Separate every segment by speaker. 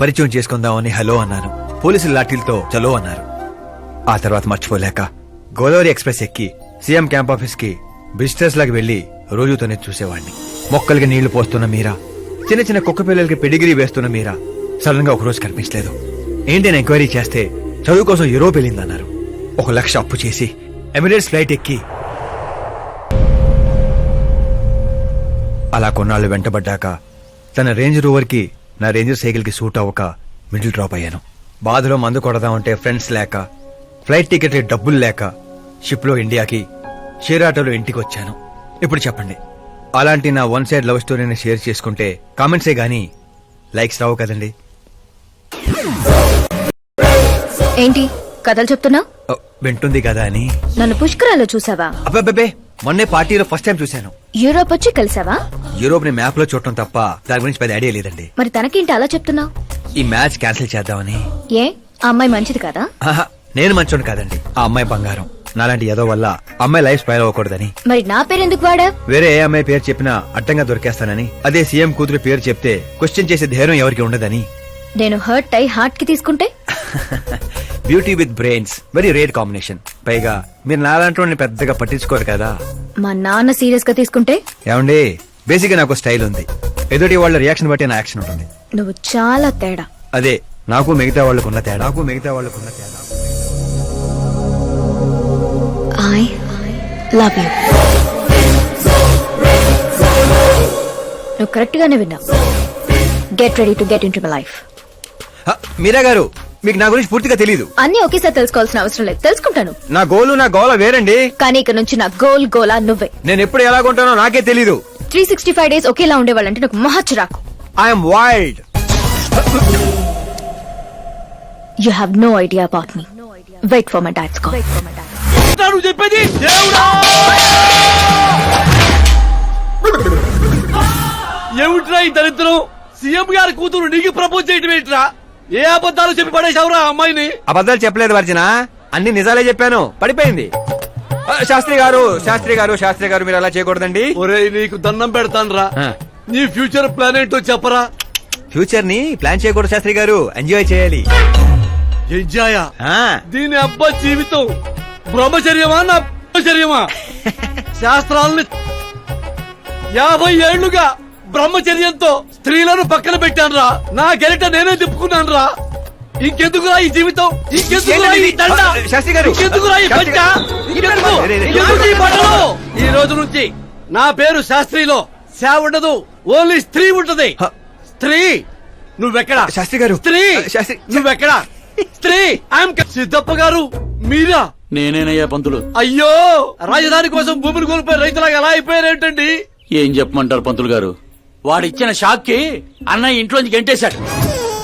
Speaker 1: పరిచయం చేసుకుందామని హలో అన్నాను పోలీసులు లాఠీలతో చలో అన్నారు. ఆ తర్వాత మర్చిపోలేక గోదావరి ఎక్స్ప్రెస్ ఎక్కి సీఎం క్యాంప్ ఆఫీస్కి బిజినెస్ లాగా వెళ్ళి రోజుతోనే చూసేవాడిని మొక్కలకి నీళ్ళు పోస్తున్న మీరా చిన్న చిన్న కుక్క పిల్లలకి పెడిగిరీ వేస్తున్న మీరా సడన్గా ఒకరోజు కనిపించలేదు. ఏంటి అని ఎంక్వైరీ చేస్తే చదువు కోసం యూరోప్ వెళ్ళిందన్నారు. ఒక లక్ష అప్పు చేసి ఎమిరేట్స్ ఫ్లైట్ ఎక్కి అలా కొన్నాళ్ళు వెంటబడ్డాక తన రేంజ్ రోవర్కి నా రేంజర్ సైకిల్కి సూట్ అవ్వక మిడిల్ డ్రాప్ అయ్యాను. బాధలో మందు కొడదామంటే ఫ్రెండ్స్ లేక ఫ్లైట్ టికెట్ డబ్బులు లేక షిప్లో ఇండియాకి షేర్ ఆటోలో ఇంటికి వచ్చాను. ఇప్పుడు చెప్పండి అలాంటి నా వన్ సైడ్ లవ్ స్టోరీని షేర్ చేసుకుంటే కామెంట్సే గానీ లైక్స్ రావు కదండి.
Speaker 2: ఏంటి కథలు చెప్తున్నావు?
Speaker 1: ఓ, వింటుంది కదా అని.
Speaker 2: నన్ను పుష్కరాల్లో చూసావా?
Speaker 1: అబ్బాబ్బే మొన్నే పార్టీలో ఫస్ట్ టైం చూశాను.
Speaker 2: యూరోప్ వచ్చి కలిసావా?
Speaker 1: యూరోప్ని మ్యాప్లో చూడటం తప్ప దాని గురించి పెద్ద ఐడియా లేదండి.
Speaker 2: మరి తనకేంటి అలా చెప్తున్నావు?
Speaker 1: ఈ మ్యాచ్ క్యాన్సిల్ చేద్దామని.
Speaker 2: ఏ? ఆ అమ్మాయి మంచిది కదా?
Speaker 1: ఆహా, నేను మంచోడు కాదండి. ఆ అమ్మాయి బంగారం. నాలాంటి ఏదో వల్ల అమ్మాయి లైఫ్ స్పైల్ అవ్వకూడదని.
Speaker 2: మరి నా పేరెందుకు వాడా
Speaker 1: వేరే ఏ అమ్మాయి పేరు చెప్పినా అడ్డంగా దొరికేస్తానని అదే సీఎం కూతురు పేరు చెప్తే క్వశ్చన్ చేసే ధైర్యం ఎవరికి ఉండదని.
Speaker 2: నేను హర్ట్ అయి హార్ట్కి తీసుకుంటే?
Speaker 1: Beauty with brains very rare combination పైగా మీరు నాలాంటి పెద్దగా పట్టించుకోరు కదా.
Speaker 2: మా నాన్న సీరియస్గా తీసుకుంటే?
Speaker 1: ఏమండి బేసిక్గా నాకు స్టైల్ ఉంది. ఎదుటి వాళ్ళ రియాక్షన్ బట్టి నా యాక్షన్ ఉంటుంది.
Speaker 2: నువ్వు చాలా తేడా.
Speaker 1: అదే నాకు మిగతా వాళ్ళకున్న తేడా. నాకు మిగతా వాళ్ళకున్న తేడా.
Speaker 2: ఐ లవ్ యూ నువ్వు కరెక్ట్ గానే విన్నావు. Get ready to get into my life
Speaker 1: Meera garu మీకు నా గురించి పూర్తిగా తెలియదు
Speaker 2: అన్ని ఒకేసారి తెలుసుకోవాల్సిన అవసరం లేదు. తెలుసుకుంటాను.
Speaker 1: నా గోలు నా గోల వేరండి.
Speaker 2: కానీ ఇక నుంచి నా గోల్ గోలా నువ్వే.
Speaker 1: నేను ఎప్పుడు ఎలాగుంటానో నాకే తెలీదు.
Speaker 2: త్రీ సిక్స్టీ ఫైవ్ డేస్ ఒకేలా ఉండేవాళ్ళంటే నాకు మహచ్చరాకు
Speaker 1: I'm wild
Speaker 2: you have no idea about me wait for my dad's call
Speaker 3: చెప్పేది? దేవుడా! ఏమిట్రా ఈ దరిద్రం? సీఎం గారి కూతురు నీకు ప్రపోజ్ చేయటం ఏంట్రా? ఏ అబద్ధాలు చెప్పి పడేశావురా అమ్మాయిని?
Speaker 1: అబద్ధాలు చెప్పలేదు వర్జన అన్ని నిజాలే చెప్పాను. పడిపోయింది. ఆ, శాస్త్రి గారు శాస్త్రి గారు శాస్త్రి గారు మీరు అలా చేయకూడదండి.
Speaker 3: ఒరేయ్ నీకు దండం పెడతానురా.
Speaker 1: ఆ.
Speaker 3: నీ ఫ్యూచర్ ప్లాన్ ఏంటో చెప్పరా.
Speaker 1: ఫ్యూచర్ని ప్లాన్ చేయకూడదు శాస్త్రి గారు. ఎంజాయ్ చేయాలి.
Speaker 3: ఎంజాయా
Speaker 1: ఆ,
Speaker 3: దీని అబ్బా జీవితం బ్రహ్మచర్యమా నా బ్రహ్మచర్యమా? శాస్త్రాలని యాభై ఏళ్ళుగా బ్రహ్మచర్యంతో స్త్రీలను పక్కన పెట్టానురా. నా గెరిట నేనే తిప్పుకున్నాను రా ఇంకెందుకురా ఈ జీవితం? ఇంకెందుకురా ఈ దండ?
Speaker 1: శాస్త్రి గారు.
Speaker 3: ఇంకెందుకురా ఈ?
Speaker 1: రే, రే, రే.
Speaker 3: రోజు నుంచి నా పేరు శాస్త్రిలో. శా ఉండదు ఓన్లీ స్త్రీ ఉంటది. స్త్రీ నువ్వెక్కడా?
Speaker 1: శాస్త్రి గారు.
Speaker 3: స్త్రీ
Speaker 1: శాస్త్రి-
Speaker 3: నువ్వెక్కడా? స్త్రీ ఐఎమ్ సిద్ధప్ప గారు మీరా?
Speaker 4: నేనేనయ్యా పంతులు.
Speaker 3: అయ్యో రాజధాని కోసం భూమిని కోల్పోయి రైతులాగా ఎలా అయిపోయారేంటండి?
Speaker 4: ఏం చెప్పమంటారు పంతులు గారు? వాడిచ్చిన షాక్కి అన్నయ్య ఇంట్లోంచి గెంటేశాడు.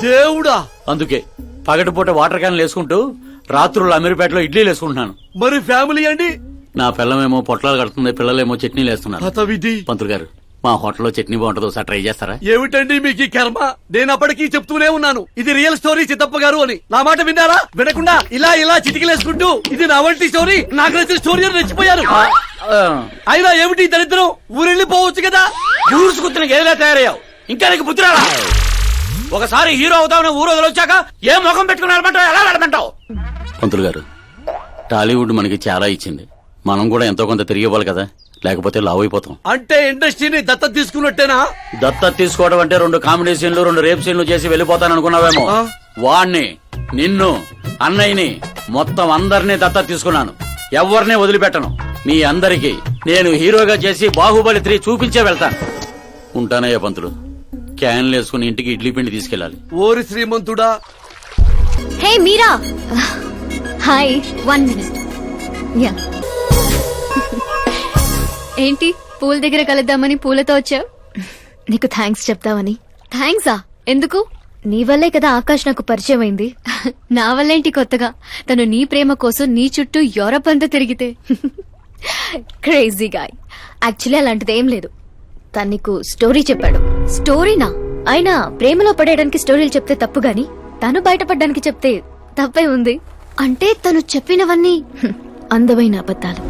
Speaker 3: దేవుడా!
Speaker 4: అందుకే పగటిపూట వాటర్ క్యాన్లు వేసుకుంటూ రాత్రులు అమీర్పేటలో ఇడ్లీలు వేసుకుంటున్నాను.
Speaker 3: మరి ఫ్యామిలీ అండి?
Speaker 4: నా పిల్లమేమో పొట్లాలు కడుతుంది పిల్లలేమో చట్నీలు వేస్తున్నారు. పంతులు గారు మా హోటల్లో చట్నీ బాగుంటుందో ఒకసారి ట్రై చేస్తారా?
Speaker 3: ఏమిటండి మీకు ఈ కర్మ? నేను అప్పటికీ చెప్తూనే ఉన్నాను. ఇది రియల్ స్టోరీ చిత్తప్ప గారు అని. నా మాట విన్నారా? వినకుండా ఇలా ఇలా చిటికలేసుకుంటూ ఇది నా వంటి స్టోరీ. నాకు నచ్చిన స్టోరీ అని రెచ్చిపోయారు అయినా ఏమిటి దరిద్రం? ఊరెళ్ళిపోవచ్చు కదా?
Speaker 4: ఊరుసుకుత్తిన గేదెలా తయారయ్యావు? ఇంకా నీకు బుద్ధి రాలా? ఒకసారి హీరో అవుతామని ఊరు వదిలొచ్చాక ఏ ముఖం పెట్టుకుని నడమంటావు ఎలా నడమంటావు పంతులు గారు టాలీవుడ్ మనకి చాలా ఇచ్చింది. మనం కూడా ఎంతో కొంత తిరిగి ఇవ్వాలి కదా? లేకపోతే లావ్ అయిపోతాం.
Speaker 3: అంటే ఇండస్ట్రీని దత్తత తీసుకున్నట్టేనా?
Speaker 4: దత్తత తీసుకోవడం అంటే రెండు కామెడీ సీన్లు రెండు రేప్ సీన్లు చేసి వెళ్ళిపోతాను అనుకున్నావేమో? వాణ్ణి నిన్ను అన్నయ్యని మొత్తం అందరినీ దత్తత తీసుకున్నాను. ఎవరిని వదిలిపెట్టను. మీ అందరికి నేను హీరోగా చేసి బాహుబలి త్రీ చూపించే వెళ్తాను. ఉంటానయ్య పంతులు? క్యాన్లు వేసుకుని ఇంటికి ఇడ్లీ పిండి తీసుకెళ్ళాలి.
Speaker 3: ఓరి శ్రీమంతుడా.
Speaker 2: Hey Meera? Hi one minute. Yeah. ఏంటి? పూల దగ్గర కలుద్దామని పూలతో వచ్చావు? నీకు థ్యాంక్స్ చెప్తామని థ్యాంక్సా ఎందుకు? నీ వల్లే కదా ఆకాష్ నాకు పరిచయం అయింది. నా వల్లేంటి కొత్తగా? తను నీ ప్రేమ కోసం నీ చుట్టూ యూరప్ అంతా తిరిగితే. క్రేజీ గాయ్ యాక్చువల్లీ అలాంటిది ఏం లేదు. తను నీకు స్టోరీ చెప్పాడు. స్టోరీనా అయినా ప్రేమలో పడేయడానికి స్టోరీలు చెప్తే తప్పు గాని తను బయటపడడానికి చెప్తే తప్పే ఉంది. అంటే తను చెప్పినవన్నీ అందమైన అబద్ధాలు.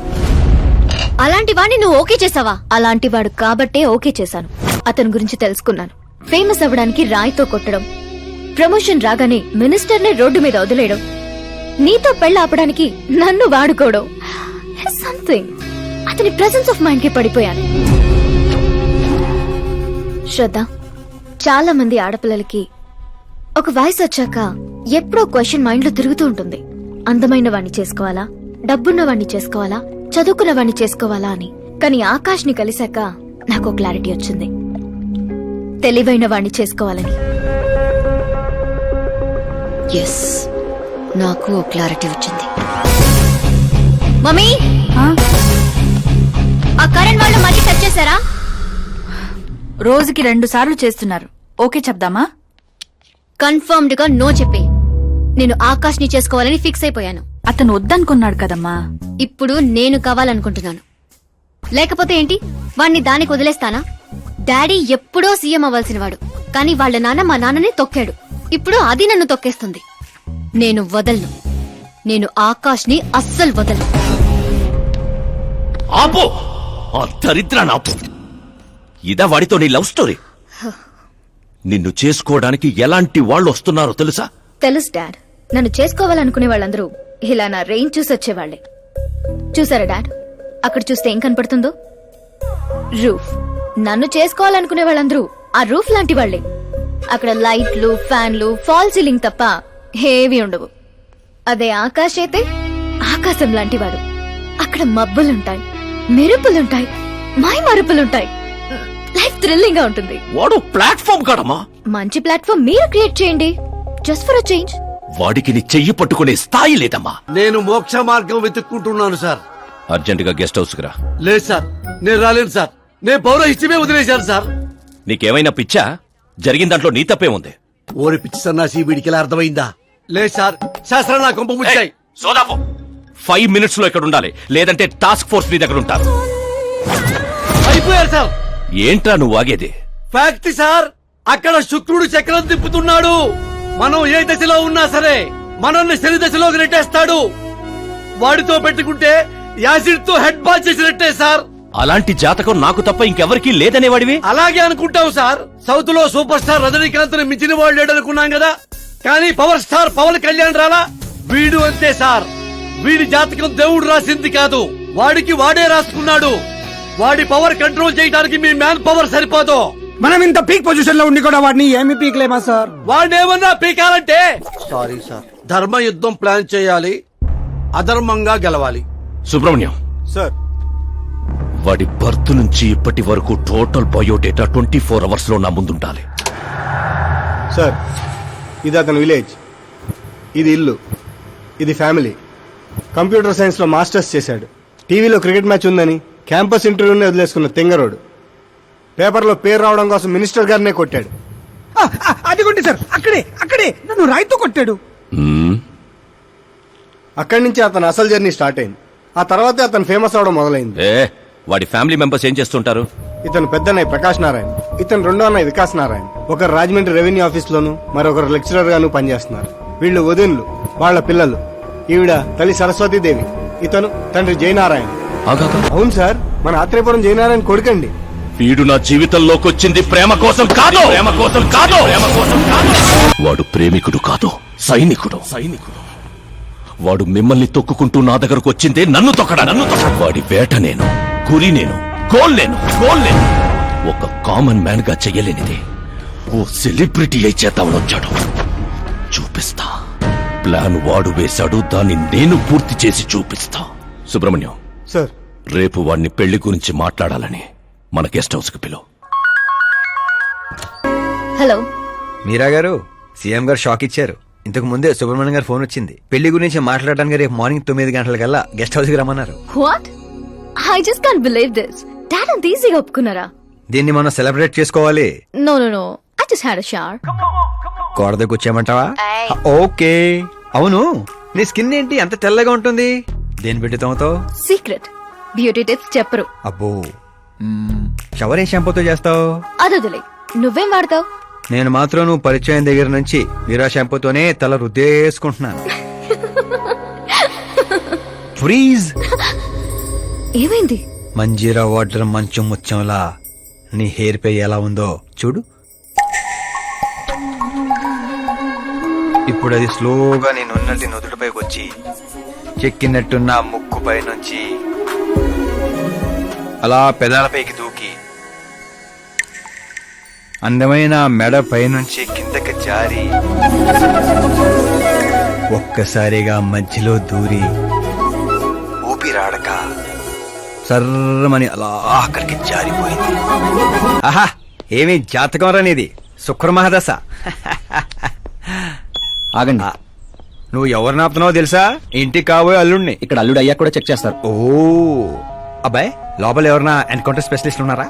Speaker 2: అలాంటి వాడిని నువ్వు ఓకే చేసావా అలాంటి వాడు కాబట్టే ఓకే చేశాను. అతని గురించి తెలుసుకున్నాను. ఫేమస్ అవ్వడానికి రాయితో కొట్టడం ప్రమోషన్ రాగానే మినిస్టర్ని రోడ్డు మీద వదిలేయడం నీతో పెళ్ళ ఆపడానికి నన్ను వాడుకోవడం. సంథింగ్ అతని ప్రెసెన్స్ ఆఫ్ మైండ్కి పడిపోయాను. శ్రద్ధ. చాలా మంది ఆడపిల్లలకి ఒక వయసు వచ్చాక ఎప్పుడో క్వశ్చన్ మైండ్లో తిరుగుతూ ఉంటుంది. అందమైన వాణ్ణి చేసుకోవాలా? డబ్బున్న వాణ్ణి చేసుకోవాలా? చదువుకున్న వాణ్ణి చేసుకోవాలా అని. కానీ ఆకాష్ని కలిశాక నాకు క్లారిటీ వచ్చింది. తెలివైన వాణ్ణి చేసుకోవాలని. ఎస్ నాకు క్లారిటీ వచ్చింది. మమ్మీ! ఆ? కరెంట్ వాళ్ళు మళ్ళీ టచ్ చేశారా?
Speaker 5: రోజుకి రెండు సార్లు చేస్తున్నారు. ఓకే చెప్దామా?
Speaker 2: కన్ఫర్మ్డ్గా నో చెప్పే. నేను ఆకాష్ని చేసుకోవాలని ఫిక్స్ అయిపోయాను.
Speaker 5: అతను వద్దనుకున్నాడు కదమ్మా.
Speaker 2: ఇప్పుడు నేను కావాలనుకుంటున్నాను. లేకపోతే ఏంటి? వాణ్ణి దానికి వదిలేస్తానా? డాడీ ఎప్పుడో సీఎం అవ్వాల్సిన వాడు కానీ వాళ్ళ నాన్న మా నాన్నని తొక్కాడు. ఇప్పుడు అది నన్ను తొక్కేస్తుంది. నేను వదలను. నేను ఆకాష్ని అస్సలు వదలను.
Speaker 6: ఆపో! ఆ దరిద్రాన్ని ఆపు. ఇదా వాడితో నీ లవ్ స్టోరీ. నిన్ను చేసుకోవడానికి ఎలాంటి వాళ్ళు వస్తున్నారో తెలుసా?
Speaker 2: తెలుసు డాడ్. నన్ను చేసుకోవాలనుకునే వాళ్ళందరూ ఇలా నా రేంజ్ చూసి వచ్చేవాళ్ళే చూసారా డాడ్? అక్కడ చూస్తే ఏం కనపడుతుందో? రూఫ్ నన్ను చేసుకోవాలనుకునే వాళ్ళందరూ ఆ రూఫ్ లాంటి వాళ్ళే అక్కడ లైట్లు ఫ్యాన్లు ఫాల్ సీలింగ్ తప్ప హేవీ ఉండవు. అదే ఆకాశ్ అయితే ఆకాశం లాంటి వాడు. అక్కడ మబ్బులుంటాయి మెరుపులుంటాయి మై మరుపులుంటాయి లైఫ్ థ్రిల్లింగ్గా ఉంటుంది.
Speaker 6: వాడు ప్లాట్ఫామ్ కాడమ్మా.
Speaker 2: మంచి ప్లాట్ఫామ్ మీరు క్రియేట్ చేయండి. జస్ట్ ఫర్ అ చేంజ్
Speaker 6: వాడికి నీ చెయ్యి పట్టుకునే స్థాయి లేదమ్మా.
Speaker 3: నేను మోక్ష మార్గం వెతుక్కుంటున్నాను సార్.
Speaker 6: అర్జెంటుగా గెస్ట్ హౌస్ రా.
Speaker 3: లేదు సార్. నేను రాలేను సార్. నేను పౌరహిత్యమే వదిలేశాను సార్.
Speaker 6: నీకేమైనా పిచ్చా? జరిగిన దాంట్లో నీ తప్పే ఉంది.
Speaker 3: ఓరి పిచ్చి సన్నాసి వీడికి ఎలా అర్థమైందా? లేదు సార్. శాస్త్రం నా కొంప ముచ్చాయి.
Speaker 6: సోదాపు ఫైవ్ మినిట్స్లో ఇక్కడ ఉండాలి. లేదంటే టాస్క్ ఫోర్స్ నీ దగ్గర ఉంటారు
Speaker 3: అయిపోయారు సార్.
Speaker 6: ఏంట్రా నువ్వు ఆగేది?
Speaker 3: Fact sir. అక్కడ శుక్రుడు చక్రం తిప్పుతున్నాడు. మనం ఏ దశలో ఉన్నా సరే మనల్ని శని దశలోకి నెట్టేస్తాడు. వాడితో పెట్టుకుంటే యాసిడ్తో హెడ్ బాల్ చేసినట్టే సార్.
Speaker 6: అలాంటి జాతకం నాకు తప్ప ఇంకెవరికీ లేదనేవాడివి
Speaker 3: అలాగే అనుకుంటాం సార్. సౌత్లో సూపర్ స్టార్ రజనీకాంత్ని మించిన వాళ్ళు లేడనుకున్నాం కదా. కానీ పవర్ స్టార్ పవన్ కళ్యాణ్ రాలా? వీడు అంతే సార్. వీడి జాతకం దేవుడు రాసింది కాదు. వాడికి వాడే రాసుకున్నాడు. వాడి పవర్ కంట్రోల్ చేయడానికి మీ మ్యాన్ పవర్ సరిపోదు.
Speaker 7: మనం ఇంత పీక్ పొజిషన్లో ఉండి కూడా వాడిని ఏమి పీక్లేమా సార్
Speaker 3: వాడేమన్నా పీకాలంటే? సారీ సార్ ధర్మ యుద్ధం ప్లాన్ చేయాలి అధర్మంగా గెలవాలి.
Speaker 6: సుబ్రహ్మణ్యం.
Speaker 7: సార్
Speaker 6: వాడి బర్త్ నుంచి ఇప్పటి వరకు టోటల్ బయోడేటా ట్వంటీ ఫోర్ అవర్స్లో నా ముందుండాలి.
Speaker 8: సార్ ఇది అతని విలేజ్. ఇది ఇల్లు. ఇది ఫ్యామిలీ. కంప్యూటర్ సైన్స్లో మాస్టర్స్ చేశాడు. టీవీలో క్రికెట్ మ్యాచ్ ఉందని క్యాంపస్ ఇంటర్వ్యూనే వదిలేసుకున్న తెంగరోడు. పేపర్లో పేరు రావడం కోసం మినిస్టర్ గారినే కొట్టాడు.
Speaker 7: అదిగోండి సార్ అక్కడే అక్కడే నన్ను రాయితో కొట్టాడు.
Speaker 8: అక్కడి నుంచి అతని అసలు జర్నీ స్టార్ట్ అయింది. ఆ తర్వాతే అతను ఫేమస్ అవడం మొదలైంది.
Speaker 6: ఏ వాడి ఫ్యామిలీ మెంబర్స్ ఏం చేస్తుంటారు?
Speaker 8: ఇతను పెద్ద అన్నయ్య ప్రకాష్ నారాయణ ఇతను రెండో అన్నయ్య వికాస్ నారాయణ. ఒకరు రాజమండ్రి రెవెన్యూ ఆఫీస్ లోను మరొకరు లెక్చరర్ గాను పనిచేస్తున్నారు. వీళ్ళు వదినులు వాళ్ళ పిల్లలు. ఈవిడ తల్లి సరస్వతీదేవి ఇతను తండ్రి జయనారాయణ. అవును సార్ మన ఆత్రేయపురం జయనారాయణ కొడుకండి.
Speaker 6: వీడు నా జీవితంలోకి వచ్చింది ప్రేమ కోసం కాదు. ప్రేమ కోసం కాదు. ప్రేమ కోసం కాదు. వాడు ప్రేమికుడు కాదు సైనికుడు. సైనికుడు. వాడు మిమ్మల్ని తొక్కుకుంటూ నా దగ్గరకు వచ్చిందే నన్ను తొక్కడా నన్ను తొక్క వాడి వేట నేను గురి నేను గోల్ నేను గోల్ నేను. ఒక కామన్ మ్యాన్గా చెయ్యలేనిది ఓ సెలబ్రిటీ అయి చేద్దామని వచ్చాడు. చూపిస్తా. ప్లాన్ వాడు వేశాడు దాన్ని నేను పూర్తి చేసి చూపిస్తా. సుబ్రహ్మణ్యం
Speaker 8: సార్.
Speaker 6: రేపు వాడిని పెళ్ళి గురించి మాట్లాడాలని. మన గెస్ట్ హౌస్కి పిలువు.
Speaker 2: హలో.
Speaker 1: మీరా గారు సీఎం గారు షాక్ ఇచ్చారు. ఇంతకు ముందే సుబ్రహ్మణ్యం గారు ఫోన్ వచ్చింది. పెళ్ళి గురించి మాట్లాడడానికి రేపు మార్నింగ్ తొమ్మిది గంటలకల్లా గెస్ట్ హౌస్కి రమ్మన్నారు.
Speaker 2: What I just can't believe this dad అంత ఈజీగా ఒప్పుకున్నారా?
Speaker 1: దీన్ని మనం సెలబ్రేట్ చేసుకోవాలి.
Speaker 2: No no no I just had a SHAR
Speaker 1: గోడ దగ్గర కూర్చోమంటావా ఓకే. అవును. నీ స్కిన్ ఏంటి అంత తెల్లగా ఉంటుంది? దేని పెట్టి తోమతావు
Speaker 2: సీక్రెట్ బ్యూటీ టిప్స్ చెప్పరు.
Speaker 1: అబ్బో. షవర్ ఏ షాంపూతో చేస్తావు?
Speaker 2: అదొదిలే. నువ్వేం వాడతావు?
Speaker 1: నేను మాత్రం నువ్వు పరిచయం దగ్గర నుంచి వీరా షాంపూతోనే తల రుద్దేసుకుంటున్నాను. ఫ్రీజ్
Speaker 2: ఏమైంది?
Speaker 1: మంజీరా వాటర్ మంచు ముత్యంలా నీ హెయిర్ పై ఎలా ఉందో చూడు. ఇప్పుడు అది స్లోగా నేను ఉన్నట్టు నుదుటిపైకి వచ్చి చెక్కినట్టున్న ముక్కు పై నుంచి అలా పెదాలపైకి దూకి అందమైన మెడ పైనుంచి కిందకి జారి ఒక్కసారిగా మధ్యలో దూరి ఊపిరాడక సర్రమని అలా అక్కడికి జారిపోయింది. ఆహా ఏమి జాతకం రానిది శుక్రమహాదశ
Speaker 9: ఆగండి.
Speaker 1: నువ్వు ఎవరిని ఆపుతున్నావో తెలుసా? ఇంటికి కాబోయే అల్లుణ్ణి.
Speaker 9: ఇక్కడ అల్లుడు అయ్యా కూడా చెక్ చేస్తారు.
Speaker 1: ఓ అబ్బాయి లోపల ఎవరన్నా ఎన్కౌంటర్ స్పెషలిస్ట్ ఉన్నారా?